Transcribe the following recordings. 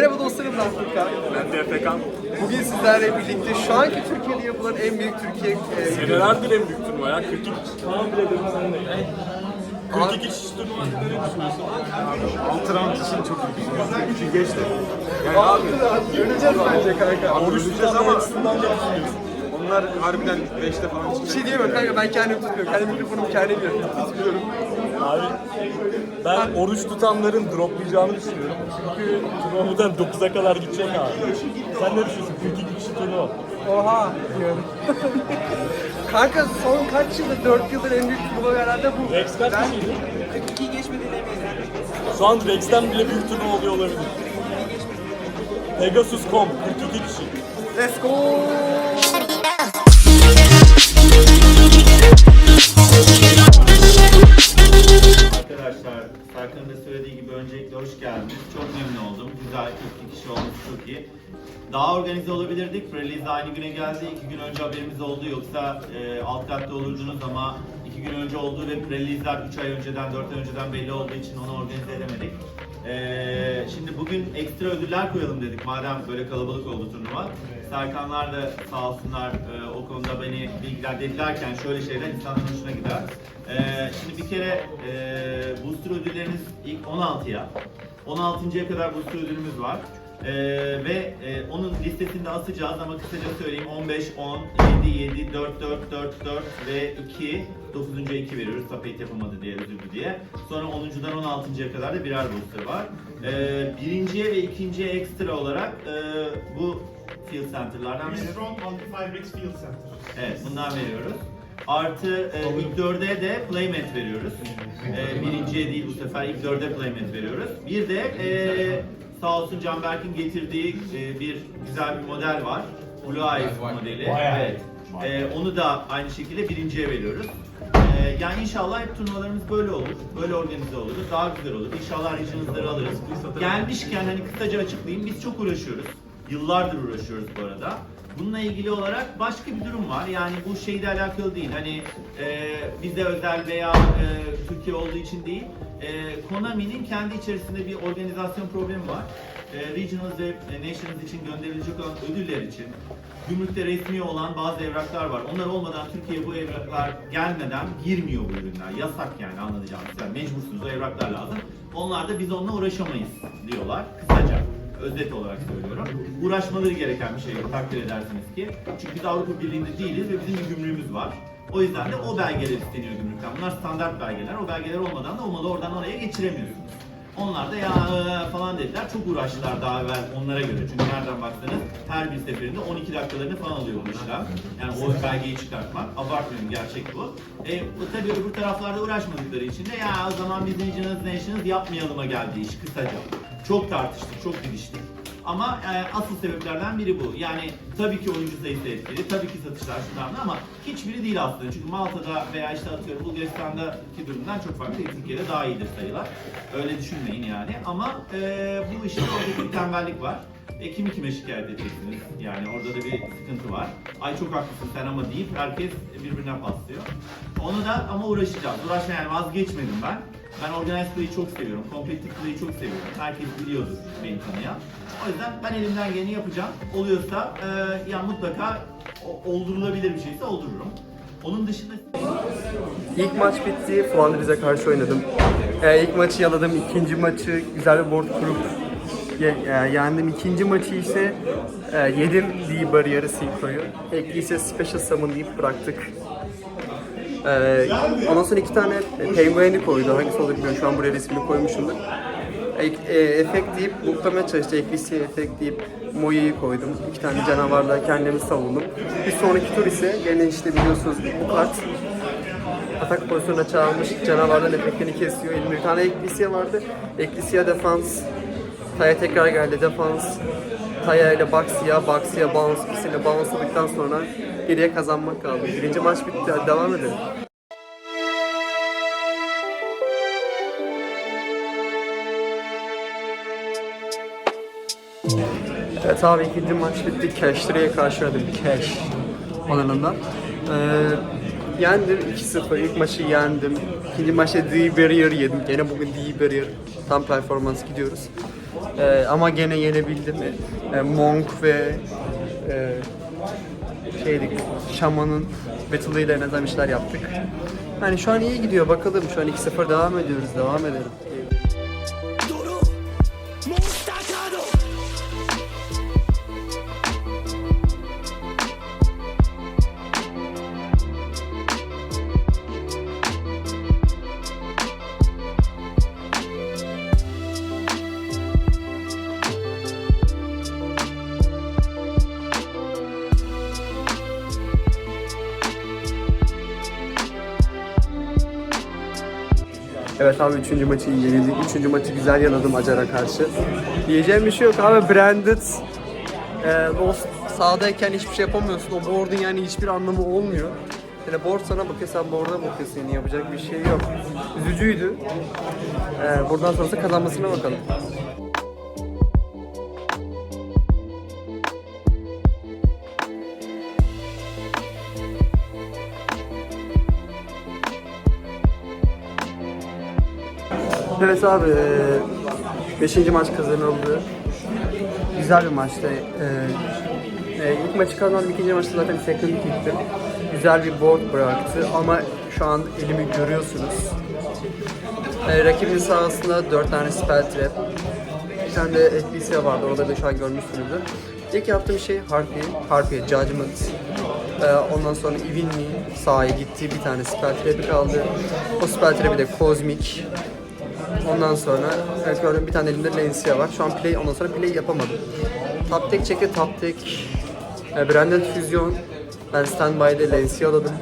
Merhaba dostlarım ben Furkan. Ben de Efekan. Bugün sizlerle birlikte şu anki Türkiye'de yapılan en büyük Türkiye e, Senelerdir en büyük turnuva ya. 42 tamam bile dedim sen de. 42 kişi turnuva ne düşünüyorsun? Altı round için çok iyi. Çünkü geçti. Yani abi Göreceğiz bence kanka. oruç tutacağız Ama açısından ne düşünüyorsun? Onlar harbiden 5'te falan Bir çıkacak. şey diyemem kanka ben kendim tutmuyorum. Kendi mikrofonumu kendim tutuyorum. Abi ben oruç tutanların droplayacağını düşünüyorum. Çünkü turnuva buradan 9'a kadar gidecek abi. Sen ne düşünüyorsun? 42 kişi turnuva. Oha diyorum. kanka son kaç yıldır, 4 yıldır en büyük turnuva herhalde bu. Rex kaç Ben- kişiydi? 42 geçmedi demeyiz. Şu an Rex'ten bile büyük turnuva oluyor olabilir. Pegasus.com 42 kişi. Let's go. Hoş geldiniz. Çok memnun oldum. Güzel 42 kişi olması çok iyi. Daha organize olabilirdik. Release aynı güne geldi. İki gün önce haberimiz oldu. Yoksa e, alt katta olurdunuz ama iki gün önce oldu ve release'ler 3 ay önceden, 4 ay önceden belli olduğu için onu organize edemedik. E, şimdi bugün ekstra ödüller koyalım dedik madem böyle kalabalık oldu turnuva. Serkanlar da sağ olsunlar e, o konuda beni bilgilendirirlerken şöyle şeyler insanların hoşuna gider. E, şimdi bir kere e, booster ödülleriniz ilk 16'ya. 16.ya kadar booster ödülümüz var. E, ve e, onun listesini de asacağız ama kısaca söyleyeyim 15, 10, 7, 7, 4, 4, 4, 4 ve 2, 9.ya 2 veriyoruz tapet yapamadı diye üzüldü diye. Sonra 10.dan 16.ya kadar da birer booster var. E, birinciye ve ikinciye ekstra olarak e, bu field center'lardan veriyoruz. Strong Anti-Fibrix Field Center. Evet, bundan veriyoruz. Artı e, ilk dörde de playmat veriyoruz. E, birinciye değil bu sefer ilk dörde playmat veriyoruz. Bir de e, sağ olsun Canberk'in getirdiği e, bir güzel bir model var. Blue Eyes modeli. Evet. E, onu da aynı şekilde birinciye veriyoruz. E, yani inşallah hep turnuvalarımız böyle olur. Böyle organize oluruz. Daha güzel olur. İnşallah regions'ları alırız. Gelmişken hani kısaca açıklayayım. Biz çok uğraşıyoruz. Yıllardır uğraşıyoruz bu arada. Bununla ilgili olarak başka bir durum var. Yani bu şeyle alakalı değil. Hani e, bize özel veya e, Türkiye olduğu için değil. E, Konami'nin kendi içerisinde bir organizasyon problemi var. E, Regionals ve Nations için gönderilecek olan ödüller için gümrükte resmi olan bazı evraklar var. Onlar olmadan Türkiye'ye bu evraklar gelmeden girmiyor bu ürünler. Yasak yani anlayacağınız. Yani mecbursunuz o evraklar lazım. Onlar da biz onunla uğraşamayız diyorlar. Kısaca özet olarak söylüyorum. Uğraşmaları gereken bir şey takdir edersiniz ki. Çünkü biz Avrupa Birliği'nde değiliz ve bizim bir gümrüğümüz var. O yüzden de o belgeler isteniyor gümrükten. Bunlar standart belgeler. O belgeler olmadan da olmalı oradan oraya geçiremiyorsunuz. Onlar da ya falan dediler. Çok uğraştılar daha evvel onlara göre. Çünkü nereden baksanız her bir seferinde 12 dakikalarını falan alıyor bu işlem. Yani o belgeyi çıkartmak. Abartmıyorum gerçek bu. E, tabii öbür taraflarda uğraşmadıkları için de ya o zaman biz Regionals Nations yapmayalıma geldi iş kısaca. Çok tartıştık, çok didiştik. Ama e, asıl sebeplerden biri bu. Yani tabii ki oyuncu sayısı etkili, tabii ki satışlar şundan da ama hiçbiri değil aslında. Çünkü Malta'da veya işte atıyorum Bulgaristan'daki durumdan çok farklı. Türkiye'de daha iyidir sayılar. Öyle düşünmeyin yani. Ama e, bu işte orada bir tembellik var. E, kimi kime şikayet edeceksiniz? Yani orada da bir sıkıntı var. Ay çok haklısın sen ama deyip herkes birbirine paslıyor. Onu da ama uğraşacağız. Uğraşma yani vazgeçmedim ben. Ben organized play'i çok seviyorum. Competitive play'i çok seviyorum. Herkes biliyordur beni tanıyan. O yüzden ben elimden geleni yapacağım. Oluyorsa e, ya mutlaka oldurulabilir bir şeyse oldururum. Onun dışında İlk maç bitti. Flandriz'e karşı oynadım. Ee, ilk maçı yaladım. ikinci maçı güzel bir board kurup ye- e, yendim. İkinci maçı ise e, yedim D bariyeri synchro'yu. Ekli ise special summon deyip bıraktık. Ee, ondan sonra iki tane penguen'i koydu. Hangisi olur bilmiyorum. Şu an buraya resmini koymuşumdur. Ek, e, efekt deyip buklamaya çalıştı. Eklisiye efekt deyip Moya'yı koydum. İki tane canavarla kendimi savundum. Bir sonraki tur ise gene işte biliyorsunuz bu kart atak pozisyonuna çağırmış canavarların efektini kesiyor. Elimde bir tane Eklisiye vardı. Eklisiye defans. Taya tekrar geldi defans. Taya ile Baxia, Baxia bounce ikisini bounce'ladıktan sonra geriye kazanmak kaldı. Birinci maç bitti. Hadi devam edelim. Evet abi ikinci maç bitti. Cash'lere karşı oynadım. Cash alanından. Ee, yendim 2-0. İlk maçı yendim. İkinci maçta D Barrier yedim. Gene bugün D Barrier tam performans gidiyoruz. Ee, ama gene yenebildim. Ee, Monk ve e, şeydik, Şaman'ın battle'ıyla en azından işler yaptık. Hani şu an iyi gidiyor bakalım. Şu an 2-0 devam ediyoruz. Devam edelim. Evet abi üçüncü maçı iyi yenildik. Üçüncü maçı güzel yanadım Acar'a karşı. Diyeceğim bir şey yok abi. Branded e, Lost sahadayken hiçbir şey yapamıyorsun. O board'un yani hiçbir anlamı olmuyor. Yani board sana bakıyor, sen board'a bakıyorsun. Yani yapacak bir şey yok. Üzücüydü. E, buradan sonrası kazanmasına bakalım. Evet abi, 5. maç kazanıldı. Güzel bir maçtı. E, e, ilk maçı kazandım, ikinci maçta zaten second gittim. Güzel bir board bıraktı ama şu an elimi görüyorsunuz. E, rakibin sahasında 4 tane spell trap, bir tane de FBC vardı, orada da şu an görmüşsünüzdür. İlk yaptığım şey Harpy, Harpy Judgment. Ee, ondan sonra Evenly sahaya gitti, bir tane spell trap'i kaldı. O spell trap'i de Cosmic. Ondan sonra evet gördüm bir tane elimde Lancia var. Şu an play ondan sonra play yapamadım. Top tek çekti top tek. E, Brandon Fusion. Ben standby'de Lancia aladım.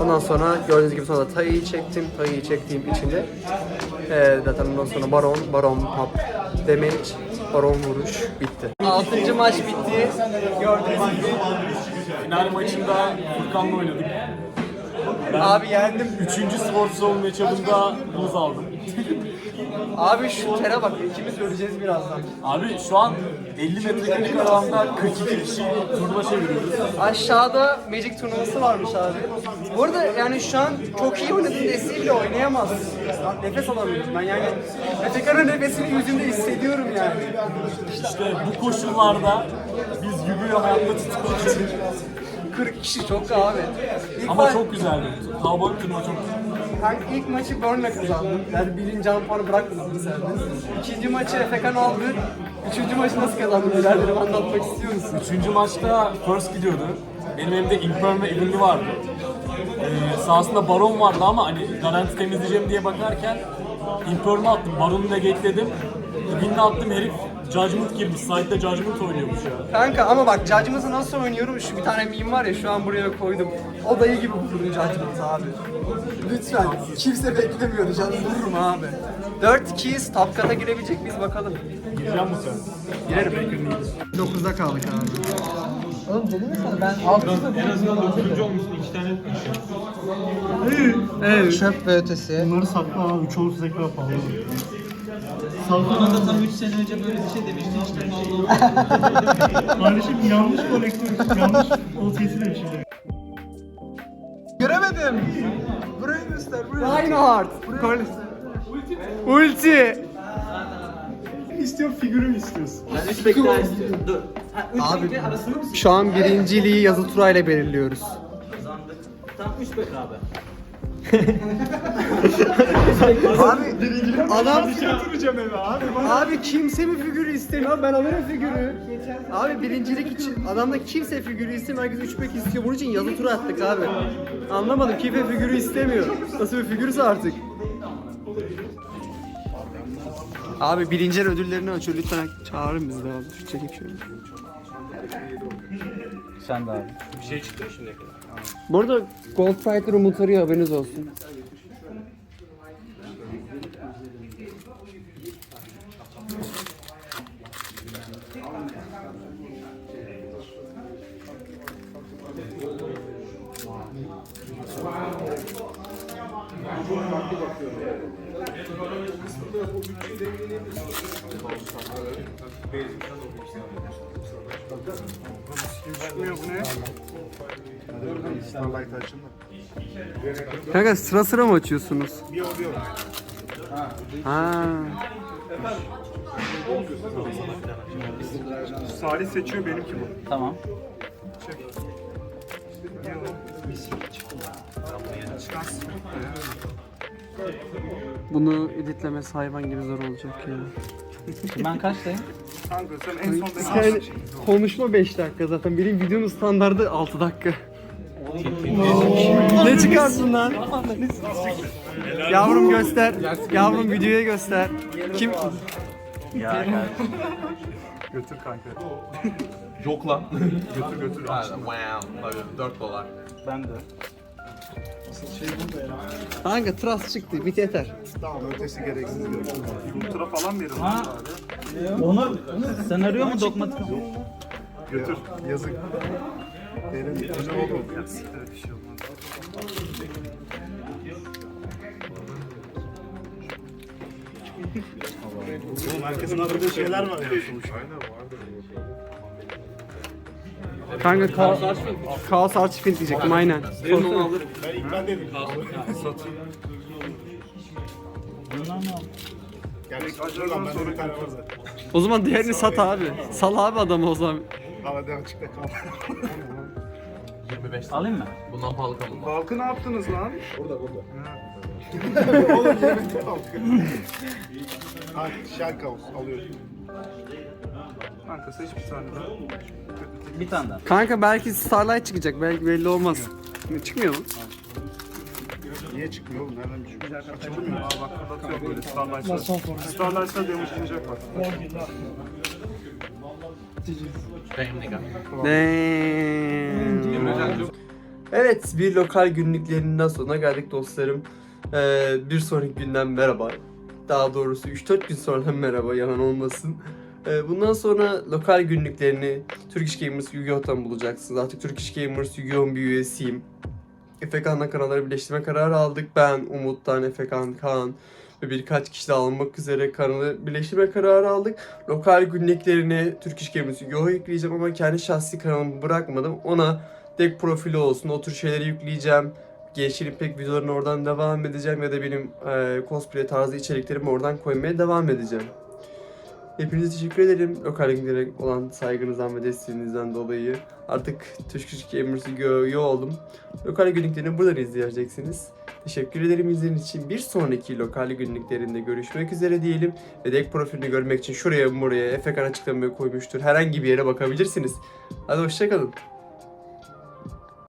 Ondan sonra gördüğünüz gibi sonra Tai'yi çektim. Tai'yi çektiğim içinde e, zaten ondan sonra Baron, Baron pop, damage, Baron vuruş bitti. Altıncı maç bitti. Gördüğünüz gibi. Final maçında Furkan'la oynadık. Abi yendim. Üçüncü Sports Zone matchup'ında buz aldım. Abi şu tere bak ikimiz öleceğiz birazdan. Abi şu an 50 metrekare alanda 42 kişi turnuva çeviriyoruz. Aşağıda Magic turnuvası varmış abi. Bu arada yani şu an çok iyi oynadığın desteği bile oynayamazsın. Nefes alamıyorum ben yani. Efekan'ın nefesini yüzümde hissediyorum yani. İşte bu koşullarda biz Yugo'yu hayatta tutmak için 40 kişi çok abi. İlk ama ma- çok güzeldi. Kalabalık turnuva çok Kanka ilk maçı Burn'la kazandım. Yani birinci puanı bırakmadım de. İkinci maçı Efekan aldı. Üçüncü maçı nasıl kazandın biraderim anlatmak istiyor musun? Üçüncü maçta first gidiyordu. Benim elimde Imperm ve Evil'li vardı. Ee, sahasında Baron vardı ama hani garanti temizleyeceğim diye bakarken Imperm'ı attım. Baron'u negate'ledim. Evil'ini attım herif Judgment girmiş. Side'de Judgment oynuyormuş ya. Kanka ama bak Judgment'ı nasıl oynuyorum? Şu bir tane meme var ya şu an buraya koydum. O dayı gibi vurdum Judgment'ı abi. Lütfen. Kimse beklemiyordu. Canım vururum abi. 4 keys top kata girebilecek miyiz bakalım. Gireceğim mi sen? Girerim. 9'da kaldık abi. Oğlum deli misin? Ben 6'da En azından 9. olmuşsun. 2 tane Evet. Şöp ve ötesi. Bunları sakla abi. Çoğu tekrar pahalı. Da tam 3 sene önce böyle bir şey demişti işte. Kardeşim yanlış koleksiyon. yanlış OTS'i demişim. Göremedim. Burayı göster. Burayı. Reinhardt. Ulti. İstiyor figürü mü istiyorsun? Ben 3 bek daha istiyorum. Dur. Ha 3 Abi şu an birinciliği yazı turayla belirliyoruz. kazandık? Tam 3 bek abi. Abi adam Götüreceğim eve abi. Abi kimse mi figürü istemiyor? Ben alırım figürü. Abi birincilik için adamda kimse figürü istemiyor. Herkes 3 pek istiyor. Bunun için yazı tura attık abi. Anlamadım. Kimse figürü istemiyor. Nasıl bir figürse artık. Abi birinciler ödüllerini açıyor. Lütfen çağırın bizi de abi. Şu çekip şöyle. Sen de abi. Bu arada Gold Fighter Umut arıyor haberiniz olsun. Kanka sıra sıra mı açıyorsunuz? Ha. Salih seçiyor benimki bu. Tamam. Bunu editlemesi hayvan gibi zor olacak ya. Ben kaçtayım? Kanka sen en son beni Yani konuşma 5 dakika zaten. Benim videonun standardı 6 dakika. ne çıkarsın lan? Yavrum göster. Yavrum videoya göster. Kim? götür kanka. Yok lan. Götür götür. Ha, wow. Tabii 4 dolar. Ben de. Kanka trust çıktı. Bit yeter. Tamam ötesi gereksiz. Ultra falan verin Ha. abi. Onu senaryo mu dogmatik mi? Götür. Yazık. Benim güzel oldu. Ya siktir bir şey olmaz. Oğlum herkesin aradığı şeyler var ya sonuçta. Kanka kaos, kaos archiving diyecektim aynen. Ben ilk ben dedim. Gerçi acıdan ben de bir tane var zaten. O zaman diğerini sat abi. Sal abi adamı o zaman. Havada açıkta kal. 25 dolar. Alayım mı? Bundan pahalı kalın. Balkı ne yaptınız lan? Burada burada. Oğlum yemedi balkı. Ha şark house alıyorum. Kanka seç bir tane daha. Bir tane daha. Kanka belki Starlight çıkacak. Belki belli olmaz. Çıkmıyor mu? Niye çıkmıyor oğlum? Nereden çıkıyor? Açılmıyor. Aa bak kapatıyor böyle Starlight'la. Starlight'la demişleyecek bak. Damn. Evet, bir lokal günlüklerinden sonra geldik dostlarım. Ee, bir sonraki günden merhaba. Daha doğrusu 3-4 gün sonra merhaba, yalan olmasın. Ee, bundan sonra lokal günlüklerini Turkish Gamers Yu-Gi-Oh'tan bulacaksınız. Artık Turkish Gamers Yu-Gi-Oh'un bir üyesiyim. Efekan'la kanalları birleştirme kararı aldık. Ben, Umut'tan, Efekan, Kaan ve birkaç kişi daha almak üzere kanalı birleştirme kararı aldık. Lokal günlüklerini Turkish Gamers Yu-Gi-Oh'a yükleyeceğim ama kendi şahsi kanalımı bırakmadım. Ona deck profili olsun, o tür şeyleri yükleyeceğim. Gençlerin pek videolarını oradan devam edeceğim ya da benim e, cosplay tarzı içeriklerimi oradan koymaya devam edeceğim. Hepinize teşekkür ederim. Lokal linklere olan saygınızdan ve desteğinizden dolayı. Artık Turkish Gamers Yu-Gi-Oh oldum. Lokal günlüklerini buradan izleyeceksiniz. Teşekkür ederim izlediğiniz için. Bir sonraki lokal günlüklerinde görüşmek üzere diyelim. Ve deck profilini görmek için şuraya buraya Efekan açıklamaya koymuştur. Herhangi bir yere bakabilirsiniz. Hadi hoşçakalın.